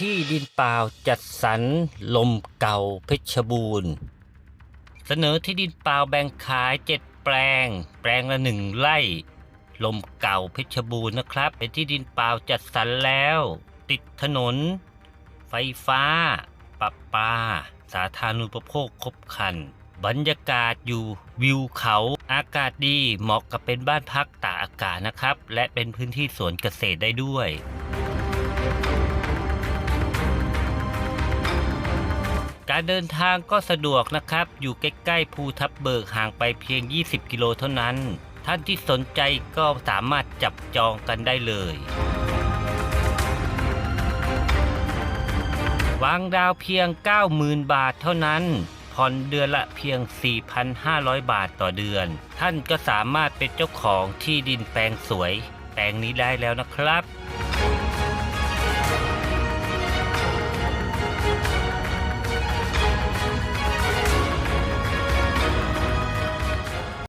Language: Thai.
ที่ดินเปล่าจัดสรรลมเก่าเพชรบูรณ์ เสนอที่ดินเปล่าแบ่งขายเจ็ดแปลง แปลงละหนึ่งไร่ ลมเก่าเพชรบูรณ์นะครับ เป็นที่ดินเปล่าจัดสรรแล้ว ติดถนน ไฟฟ้าปะปา สาธารณูปโภคครบครัน บรรยากาศอยู่วิวเขาอากาศดีเหมาะกับเป็นบ้านพักตากอากาศนะครับ และเป็นพื้นที่สวนเกษตรได้ด้วย การเดินทางก็สะดวกนะครับ อยู่ใกล้ๆภูทับเบิกห่างไปเพียง 20 กิโลเท่านั้น ท่านที่สนใจก็สามารถจับจองกันได้เลย วางดาวเพียง 90,000 บาทเท่านั้น ผ่อนเดือนละเพียง 4,500 บาทต่อเดือน ท่านก็สามารถเป็นเจ้าของที่ดินแปลงสวย แปลงนี้ได้แล้วนะครับ